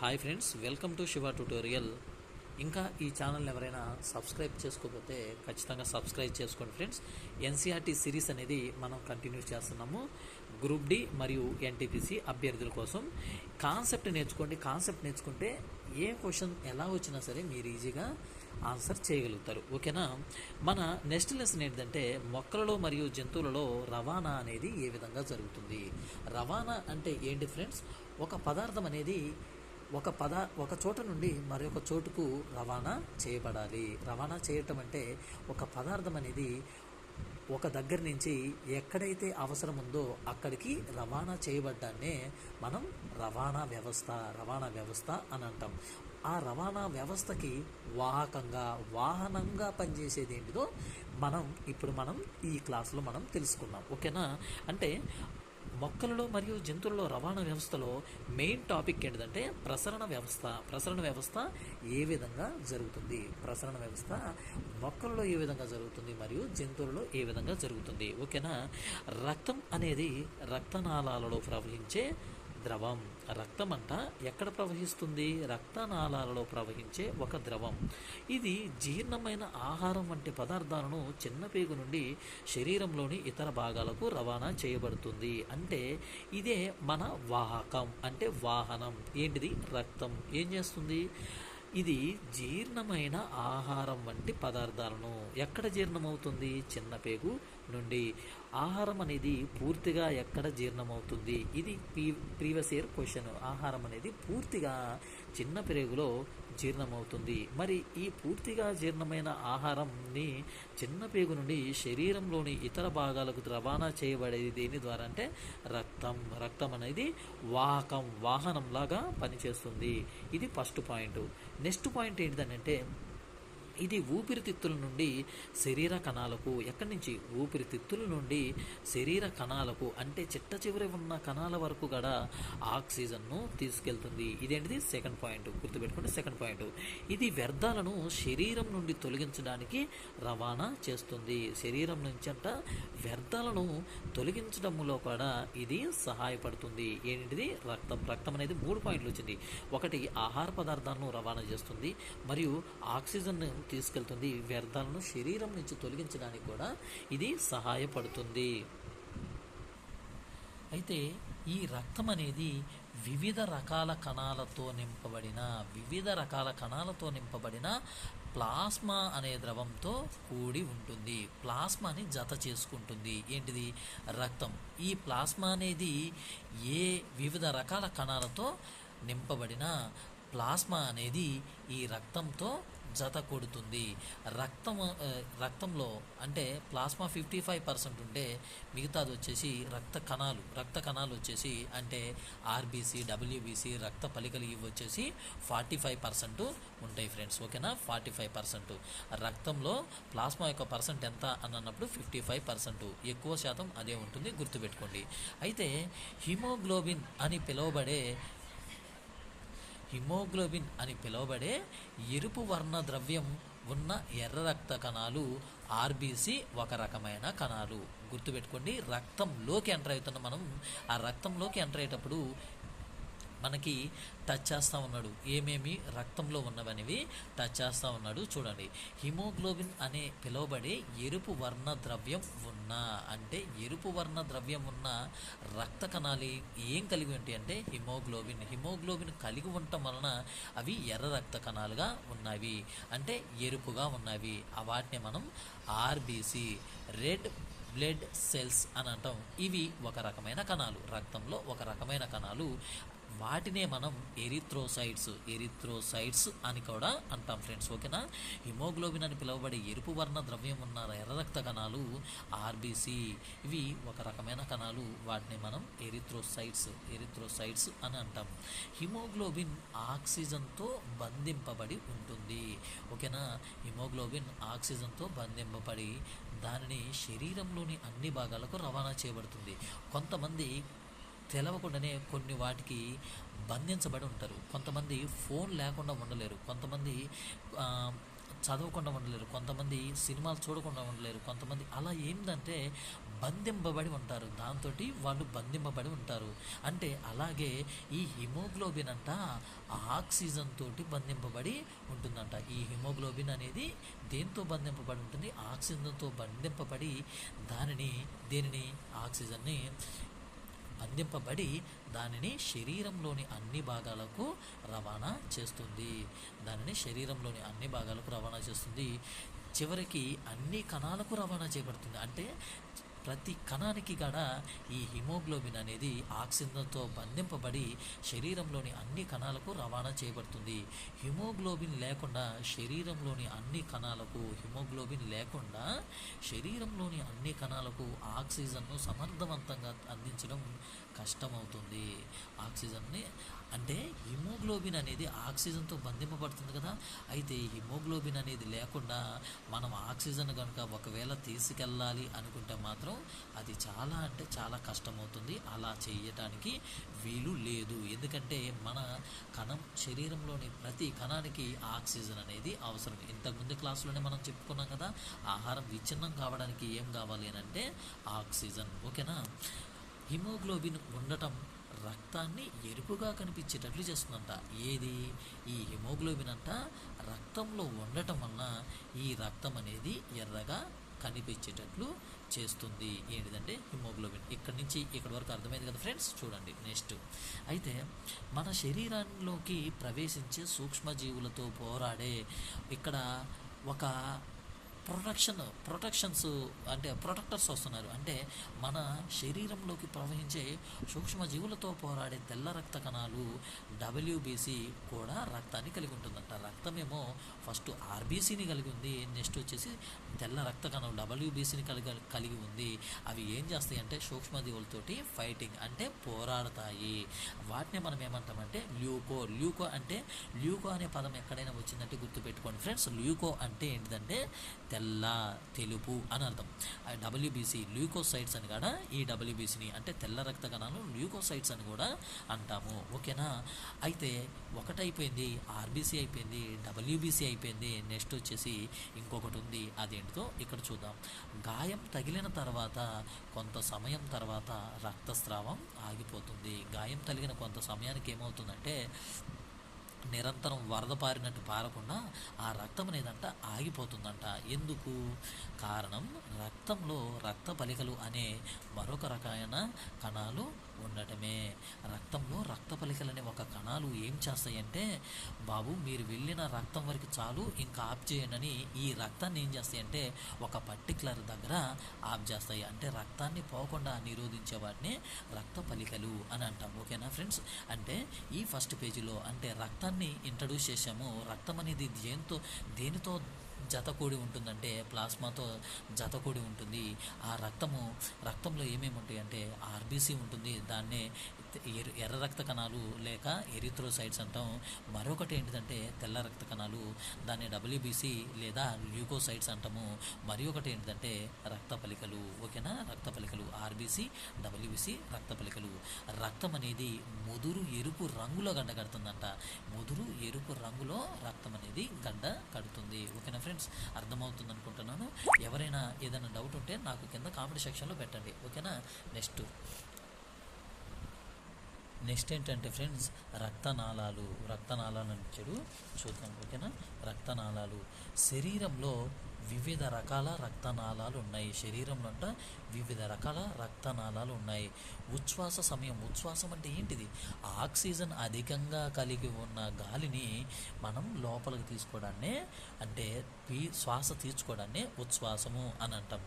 Hi friends welcome to Siva tutorial. ఇంకా ఈ channel ఎవరైనా సబ్స్క్రైబ్ చేసుకోకపోతే ఖచ్చితంగా సబ్స్క్రైబ్ చేసుకోండి ఫ్రెండ్స్. ఎన్సీఆర్టీ సిరీస్ అనేది మనం కంటిన్యూ చేస్తున్నాము. గ్రూప్ డి మరియు ఎన్టీపీసీ అభ్యర్థుల కోసం. కాన్సెప్ట్ నేర్చుకోండి. కాన్సెప్ట్ నేర్చుకుంటే ఏ క్వశ్చన్ ఎలా వచ్చినా సరే మీరు ఈజీగా ఆన్సర్ చేయగలుగుతారు. ఓకేనా? మన నెక్స్ట్ లెసన్ ఏంటంటే మొక్కలలో మరియు జంతువులలో రవాణా అనేది ఏ విధంగా జరుగుతుంది? రవాణా అంటే ఏంటి ఫ్రెండ్స్? ఒక పదార్థం అనేది ఒక పద ఒక చోట నుండి మరొక చోటుకు రవాణా చేయబడాలి. రవాణా చేయటం అంటే ఒక పదార్థం అనేది ఒక దగ్గర నుంచి ఎక్కడైతే అవసరం ఉందో అక్కడికి రవాణా చేయబడ్డాన్నే మనం రవాణా వ్యవస్థ రవాణా వ్యవస్థ అని అంటాం. ఆ రవాణా వ్యవస్థకి వాహకంగా వాహనంగా పనిచేసేది ఏంటిదో మనం ఇప్పుడు మనం ఈ క్లాసులో మనం తెలుసుకున్నాం ఓకేనా? అంటే మొక్కలలో మరియు జంతువులలో రవాణా వ్యవస్థలో మెయిన్ టాపిక్ ఏంటిదంటే ప్రసరణ వ్యవస్థ. ప్రసరణ వ్యవస్థ ఏ విధంగా జరుగుతుంది? ప్రసరణ వ్యవస్థ మొక్కలలో ఏ విధంగా జరుగుతుంది మరియు జంతువులలో ఏ విధంగా జరుగుతుంది? ఓకేనా? రక్తం అనేది రక్తనాళాలలో ప్రవహించే ద్రవం. రక్తం అంట ఎక్కడ ప్రవహిస్తుంది? రక్తనాళాలలో ప్రవహించే ఒక ద్రవం. ఇది జీర్ణమైన ఆహారం వంటి పదార్థాలను చిన్నపేగు నుండి శరీరంలోని ఇతర భాగాలకు రవాణా చేయబడుతుంది. అంటే ఇదే మన వాహకం అంటే వాహనం. ఏంటిది? రక్తం. ఏం చేస్తుంది? ఇది జీర్ణమైన ఆహారం వంటి పదార్థాలను. ఎక్కడ జీర్ణమవుతుంది? చిన్నపేగు నుండి. ఆహారం అనేది పూర్తిగా ఎక్కడ జీర్ణమవుతుంది? ఇది ప్రీ ప్రీవియస్ ఇయర్ క్వశ్చన్. ఆహారం అనేది పూర్తిగా చిన్న పెరుగులో జీర్ణమవుతుంది. మరి ఈ పూర్తిగా జీర్ణమైన ఆహారంని చిన్న పేగు నుండి శరీరంలోని ఇతర భాగాలకు రవాణా చేయబడేది దేని ద్వారా అంటే రక్తం. రక్తం అనేది వాహకం వాహనంలాగా పనిచేస్తుంది. ఇది ఫస్ట్ పాయింట్. నెక్స్ట్ పాయింట్ ఏంటిదంటే ఇది ఊపిరితిత్తుల నుండి శరీర కణాలకు ఎక్కడి నుంచి? ఊపిరితిత్తుల నుండి శరీర కణాలకు అంటే చిట్ట చివరి ఉన్న కణాల వరకు కూడా ఆక్సిజన్ను తీసుకెళ్తుంది. ఇదేంటిది? సెకండ్ పాయింట్ గుర్తుపెట్టుకోండి సెకండ్ పాయింట్ ఇది వ్యర్థాలను శరీరం నుండి తొలగించడానికి రవాణా చేస్తుంది. శరీరం నుంచి అంట వ్యర్థాలను తొలగించడంలో కూడా ఇది సహాయపడుతుంది. ఏంటిది? రక్తం. రక్తం అనేది మూడు పాయింట్లు వచ్చింది. ఒకటి ఆహార పదార్థాలను రవాణా చేస్తుంది. మరియు ఆక్సిజన్ తీసుకెళ్తుంది. వ్యర్థాలను శరీరం నుంచి తొలగించడానికి కూడా ఇది సహాయపడుతుంది. అయితే ఈ రక్తం అనేది వివిధ రకాల కణాలతో నింపబడిన వివిధ రకాల కణాలతో నింపబడిన ప్లాస్మా అనే ద్రవంతో కూడి ఉంటుంది. ప్లాస్మాని జత చేసుకుంటుంది. ఏంటిది? రక్తం. ఈ ప్లాస్మా అనేది ఏ వివిధ రకాల కణాలతో నింపబడిన ప్లాస్మా అనేది ఈ రక్తంతో జత కొడుతుంది. రక్తం రక్తంలో అంటే ప్లాస్మా ఫిఫ్టీ ఫైవ్ పర్సెంట్ ఉంటే మిగతాది వచ్చేసి రక్త కణాలు రక్త కణాలు వచ్చేసి అంటే ఆర్బీసీ డబ్ల్యూబీసీ రక్త పలికలు ఇవి వచ్చేసి ఫార్టీ ఫైవ్ పర్సెంట్ ఉంటాయి ఫ్రెండ్స్. ఓకేనా? Forty five percent. రక్తంలో ప్లాస్మా యొక్క పర్సెంట్ ఎంత అని అన్నప్పుడు ఫిఫ్టీ ఫైవ్ పర్సెంట్. ఎక్కువ శాతం అదే ఉంటుంది గుర్తుపెట్టుకోండి. అయితే హిమోగ్లోబిన్ అని పిలువబడే హిమోగ్లోబిన్ అని పిలువబడే ఎరుపు వర్ణ ద్రవ్యం ఉన్న ఎర్ర రక్త కణాలు ఆర్బీసీ ఒక రకమైన కణాలు. గుర్తుపెట్టుకోండి రక్తంలోకి ఎంటర్ అవుతున్న మనం ఆ రక్తంలోకి ఎంటర్ అయ్యేటప్పుడు మనకి టచ్ చేస్తూ ఉన్నాడు. ఏమేమి రక్తంలో ఉన్నవనేవి టచ్ చేస్తూ ఉన్నాడు చూడండి. హిమోగ్లోబిన్ అనే పిలువబడే ఎరుపు వర్ణ ద్రవ్యం ఉన్న అంటే ఎరుపు వర్ణ ద్రవ్యం ఉన్న రక్త కణాలు ఏం కలిగి ఉంటాయి అంటే హిమోగ్లోబిన్. హిమోగ్లోబిన్ కలిగి ఉండటం వలన అవి ఎర్ర రక్త కణాలుగా ఉన్నవి. అంటే ఎరుపుగా ఉన్నవి. వాటిని మనం ఆర్బీసీ రెడ్ బ్లడ్ సెల్స్ అని అంటాం. ఇవి ఒక రకమైన కణాలు. రక్తంలో ఒక రకమైన కణాలు వాటినే మనం ఎరిథ్రోసైడ్స్ ఎరిథ్రోసైడ్స్ అని కూడా అంటాం ఫ్రెండ్స్ ఓకేనా? హిమోగ్లోబిన్ అని పిలువబడే ఎరుపు వర్ణ ద్రవ్యం ఉన్న ఎర్ర రక్త కణాలు ఆర్బీసీ ఇవి ఒక రకమైన కణాలు. వాటిని మనం ఎరిథ్రోసైడ్స్ ఎరిథ్రోసైడ్స్ అని అంటాం. హిమోగ్లోబిన్ ఆక్సిజన్తో బంధింపబడి ఉంటుంది. ఓకేనా? హిమోగ్లోబిన్ ఆక్సిజన్తో బంధింపబడి దానిని శరీరంలోని అన్ని భాగాలకు రవాణా చేయబడుతుంది. కొంతమంది తెలవకుండానే కొన్ని వాటికి బంధించబడి ఉంటారు. కొంతమంది ఫోన్ లేకుండా ఉండలేరు. కొంతమంది చదవకుండా ఉండలేరు. కొంతమంది సినిమాలు చూడకుండా ఉండలేరు. కొంతమంది అలా ఏంటంటే బంధింపబడి ఉంటారు. దాంతో వాళ్ళు బంధింపబడి ఉంటారు. అంటే అలాగే ఈ హిమోగ్లోబిన్ అంట ఆక్సిజన్ తోటి బంధింపబడి ఉంటుందంట. ఈ హిమోగ్లోబిన్ అనేది దేంతో బంధింపబడి ఉంటుంది? ఆక్సిజన్తో బంధింపబడి దానిని దేనిని? ఆక్సిజన్ని అందింపబడి దానిని శరీరంలోని అన్ని భాగాలకు రవాణా చేస్తుంది. దానిని శరీరంలోని అన్ని భాగాలకు రవాణా చేస్తుంది. చివరికి అన్ని కణాలకు రవాణా చేయబడుతుంది. అంటే ప్రతి కణానికి కూడా ఈ హిమోగ్లోబిన్ అనేది ఆక్సిజన్తో బంధింపబడి శరీరంలోని అన్ని కణాలకు రవాణా చేయబడుతుంది. హిమోగ్లోబిన్ లేకుండా శరీరంలోని అన్ని కణాలకు హిమోగ్లోబిన్ లేకుండా శరీరంలోని అన్ని కణాలకు ఆక్సిజన్ను సమర్థవంతంగా అందించడం కష్టమవుతుంది. ఆక్సిజన్ని అంటే హిమోగ్లోబిన్ అనేది ఆక్సిజన్తో బంధింపబడుతుంది కదా. అయితే హిమోగ్లోబిన్ అనేది లేకుండా మనం ఆక్సిజన్ కనుక ఒకవేళ తీసుకెళ్ళాలి అనుకుంటే మాత్రం అది చాలా అంటే చాలా కష్టమవుతుంది. అలా చేయటానికి వీలు లేదు. ఎందుకంటే మన కణం శరీరంలోని ప్రతి కణానికి ఆక్సిజన్ అనేది అవసరం. ఇంతకుముందు క్లాసులోనే మనం చెప్పుకున్నాం కదా ఆహారం విచ్ఛిన్నం కావడానికి ఏం కావాలి అని అంటే ఆక్సిజన్. ఓకేనా? హిమోగ్లోబిన్ ఉండటం రక్తాన్ని ఎరుపుగా కనిపించేటట్లు చేస్తుందంట. ఏది? ఈ హిమోగ్లోబిన్ అంట. రక్తంలో ఉండటం వలన ఈ రక్తం అనేది ఎర్రగా కనిపించేటట్లు చేస్తుంది. ఏంటిదంటే హిమోగ్లోబిన్. ఇక్కడ నుంచి ఇక్కడ వరకు అర్థమైంది కదా ఫ్రెండ్స్? చూడండి నెక్స్ట్. అయితే మన శరీరంలోకి ప్రవేశించే సూక్ష్మజీవులతో పోరాడే ఇక్కడ ఒక ప్రొటెక్షన్ ప్రొటెక్షన్స్ అంటే ప్రొటెక్టర్స్ వస్తున్నారు. అంటే మన శరీరంలోకి ప్రవహించే సూక్ష్మజీవులతో పోరాడే తెల్ల రక్త కణాలు డబ్ల్యూబీసీ కూడా రక్తాన్ని కలిగి ఉంటుందంట. రక్తమేమో ఫస్ట్ ఆర్బీసీని కలిగి ఉంది నెక్స్ట్ వచ్చేసి తెల్ల రక్త కణం డబ్ల్యూబీసీని కలిగి కలిగి ఉంది. అవి ఏం చేస్తాయి అంటే సూక్ష్మజీవులతోటి ఫైటింగ్ అంటే పోరాడతాయి. వాటిని మనం ఏమంటామంటే ల్యూకో ల్యూకో అంటే ల్యూకో అనే పదం ఎక్కడైనా వచ్చిందంటే గుర్తుపెట్టుకోండి ఫ్రెండ్స్. ల్యూకో అంటే ఏంటిదంటే తెల్ల తెలుపు అని అర్థం. డబ్ల్యూబీసీ ల్యూకోసైడ్స్ అని కూడా ఈ డబ్ల్యూబీసీని అంటే తెల్ల రక్త కణాలు ల్యూకోసైడ్స్ అని కూడా అంటాము. ఓకేనా? అయితే ఒకటి అయిపోయింది ఆర్బీసీ అయిపోయింది డబ్ల్యూబీసీ అయిపోయింది. నెక్స్ట్ వచ్చేసి ఇంకొకటి ఉంది. అదేంటిదో ఇక్కడ చూద్దాం. గాయం తగిలిన తర్వాత కొంత సమయం తర్వాత రక్తస్రావం ఆగిపోతుంది. గాయం తగిలిన కొంత సమయానికి ఏమవుతుందంటే నిరంతరం వరద పారినట్టు పారకుండా ఆ రక్తం అనేదంట ఆగిపోతుందంట. ఎందుకు? కారణం రక్తంలో రక్త పలికలు అనే మరొక రకమైన కణాలు ఉండటమే. రక్తంలో రక్త పలికలనే ఒక కణాలు ఏం చేస్తాయంటే బాబు మీరు వెళ్ళిన రక్తం వరకు చాలు ఇంకా ఆప్ చేయండి ఈ రక్తాన్ని ఏం చేస్తాయంటే ఒక పర్టికులర్ దగ్గర ఆప్ చేస్తాయి. అంటే రక్తాన్ని పోకుండా నిరోధించే వాటిని రక్త పలికలు అని అంటాం. ఓకేనా ఫ్రెండ్స్? అంటే ఈ ఫస్ట్ పేజీలో అంటే రక్తాన్ని ఇంట్రడ్యూస్ చేసాము రక్తం అనేది దేంతో దేనితో జత కూడి ఉంటుందంటే ప్లాస్మాతో జత కూడి ఉంటుంది. ఆ రక్తము రక్తంలో ఏమేమి ఉంటాయి అంటే ఆర్బీసీ ఉంటుంది. దాన్నే ఎర్ర ఎర్ర రక్త కణాలు లేక ఎరిథ్రోసైడ్స్ అంటాం. మరొకటి ఏంటిదంటే తెల్ల రక్త కణాలు దాన్ని డబ్ల్యూబీసీ లేదా ల్యూకోసైడ్స్ అంటాము. మరి ఒకటి ఏంటిదంటే రక్త పలికలు ఓకేనా? రక్త పలికలు ఆర్బీసీ డబ్ల్యూబీసీ రక్త పలికలు రక్తం అనేది ముదురు ఎరుపు రంగులో గడ్డ కడుతుందంట. ముదురు ఎరుపు రంగులో రక్తం అనేది గడ్డ కడుతుంది. ఓకేనా ఫ్రెండ్స్? అర్థమవుతుంది అనుకుంటున్నాను. ఎవరైనా ఏదైనా డౌట్ ఉంటే నాకు కింద కామెంట్ సెక్షన్లో పెట్టండి. ఓకేనా? నెక్స్ట్. నెక్స్ట్ ఏంటంటే ఫ్రెండ్స్ రక్తనాళాలు రక్తనాళాలు అని చెడు చూద్దాం ఓకేనా? రక్తనాళాలు. శరీరంలో వివిధ రకాల రక్తనాళాలు ఉన్నాయి. శరీరంలో అంట వివిధ రకాల రక్తనాళాలు ఉన్నాయి. ఉచ్ఛ్వాస సమయం ఉచ్ఛ్వాసం అంటే ఏంటిది? ఆక్సిజన్ అధికంగా కలిగి ఉన్న గాలిని మనం లోపలికి తీసుకోవడాన్నే అంటే పీ శ్వాస తీర్చుకోవడాన్నే ఉచ్ఛ్వాసము అని అంటాం.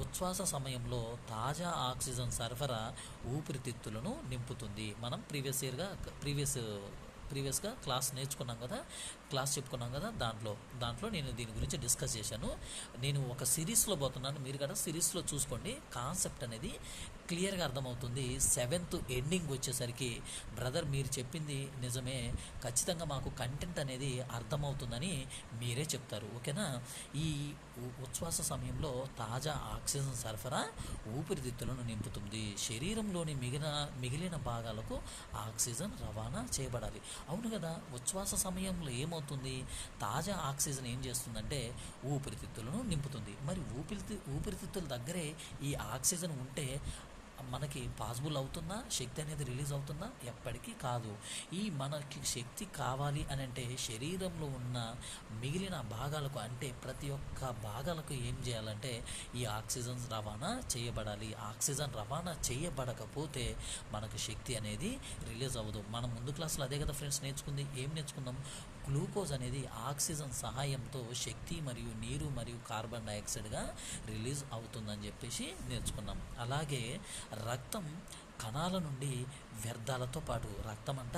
ఉచ్ఛ్వాస సమయంలో తాజా ఆక్సిజన్ సరఫరా ఊపిరితిత్తులను నింపుతుంది. మనం ప్రీవియస్ ఇయర్గా ప్రీవియస్ ప్రీవియస్గా క్లాస్ నేర్చుకున్నాం కదా. క్లాస్ చెప్పుకున్నాం కదా దాంట్లో దాంట్లో నేను దీని గురించి డిస్కస్ చేశాను. నేను ఒక సిరీస్లో పోతున్నాను. మీరు కూడా సిరీస్లో చూసుకోండి. కాన్సెప్ట్ అనేది క్లియర్గా అర్థమవుతుంది. సెవెంత్ ఎండింగ్ వచ్చేసరికి బ్రదర్ మీరు చెప్పింది నిజమే. ఖచ్చితంగా మాకు కంటెంట్ అనేది అర్థమవుతుందని మీరే చెప్తారు. ఓకేనా? ఈ ఉ- ఉచ్ఛ్వాస సమయంలో తాజా ఆక్సిజన్ సరఫరా ఊపిరితిత్తులను నింపుతుంది. శరీరంలోని మిగిలిన మిగిలిన భాగాలకు ఆక్సిజన్ రవాణా చేయబడాలి. అవును కదా? ఉచ్ఛ్వాస సమయంలో ఏమవుతుంది? ఏమవుతుంది తాజా ఆక్సిజన్ ఏం చేస్తుందంటే ఊపిరితిత్తులను నింపుతుంది. మరి ఊపిరితి ఊపిరితిత్తుల దగ్గరే ఈ ఆక్సిజన్ ఉంటే మనకి పాసిబుల్ అవుతుందా? శక్తి అనేది రిలీజ్ అవుతుందా? ఎప్పటికీ కాదు. ఈ మనకి శక్తి కావాలి అని అంటే శరీరంలో ఉన్న మిగిలిన భాగాలకు అంటే ప్రతి ఒక్క భాగాలకు ఏం చేయాలంటే ఈ ఆక్సిజన్ రవాణా చేయబడాలి. ఆక్సిజన్ రవాణా చేయబడకపోతే మనకు శక్తి అనేది రిలీజ్ అవ్వదు. మనం ముందు క్లాస్లో అదే కదా ఫ్రెండ్స్ నేర్చుకుంది? ఏం నేర్చుకుందాం గ్లూకోజ్ అనేది ఆక్సిజన్ సహాయంతో శక్తి మరియు నీరు మరియు కార్బన్ డైఆక్సైడ్గా రిలీజ్ అవుతుందని చెప్పేసి నేర్చుకున్నాం. అలాగే రక్తం కణాల నుండి వ్యర్థాలతో పాటు రక్తం అంట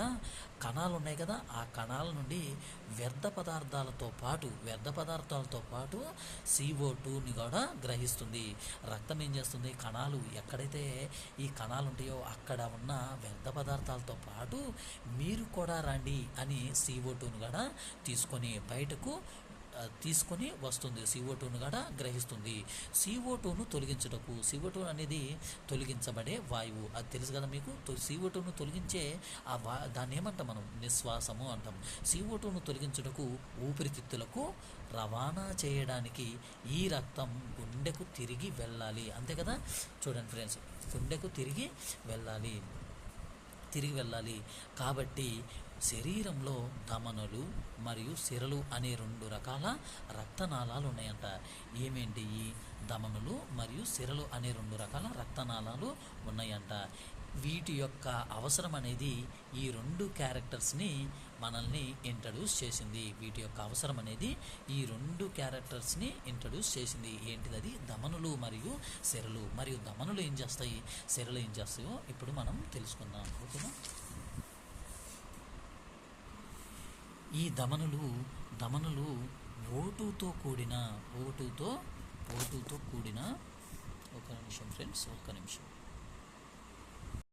కణాలు ఉన్నాయి కదా ఆ కణాల నుండి వ్యర్థ పదార్థాలతో పాటు వ్యర్థ పదార్థాలతో పాటు సిఓ టూని కూడా గ్రహిస్తుంది. రక్తం ఏం చేస్తుంది? కణాలు ఎక్కడైతే ఈ కణాలు ఉంటాయో అక్కడ ఉన్న వ్యర్థ పదార్థాలతో పాటు మీరు కూడా రండి అని సిఓ టూని కూడా తీసుకొని బయటకు తీసుకొని వస్తుంది. సిఓ టూను కూడా గ్రహిస్తుంది. సిఓ టూను తొలగించుటకు సిఓ టూ అనేది తొలగించబడే వాయువు. అది తెలుసు కదా మీకు? సిఓ టూను తొలగించే ఆ వా దాన్ని ఏమంటాం మనం? నిశ్వాసము అంటాం. సిఓ టూను తొలగించుటకు ఊపిరితిత్తులకు రవాణా చేయడానికి ఈ రక్తం గుండెకు తిరిగి వెళ్ళాలి. అంతే కదా? చూడండి ఫ్రెండ్స్ గుండెకు తిరిగి వెళ్ళాలి. తిరిగి వెళ్ళాలి. కాబట్టి శరీరంలో ధమనులు మరియు సిరలు అనే రెండు రకాల రక్తనాళాలు ఉన్నాయంట. ఏమేంటి ఈ ధమనులు మరియు సిరలు అనే రెండు రకాల రక్తనాళాలు ఉన్నాయంట. వీటి యొక్క అవసరం అనేది ఈ రెండు క్యారెక్టర్స్ని మనల్ని ఇంట్రడ్యూస్ చేసింది. వీటి యొక్క అవసరం అనేది ఈ రెండు క్యారెక్టర్స్ని ఇంట్రడ్యూస్ చేసింది. ఏంటిది అది? దమనులు మరియు శరలు మరియు దమనులు ఏం చేస్తాయి? శరలు ఏం చేస్తాయో ఇప్పుడు మనం తెలుసుకుందాం. ఓకేనా? ఈ దమనులు దమనులు ఓటుతో కూడిన ఓటుతో ఓటుతో కూడిన ఒక నిమిషం ఫ్రెండ్స్ ఒక్క నిమిషం.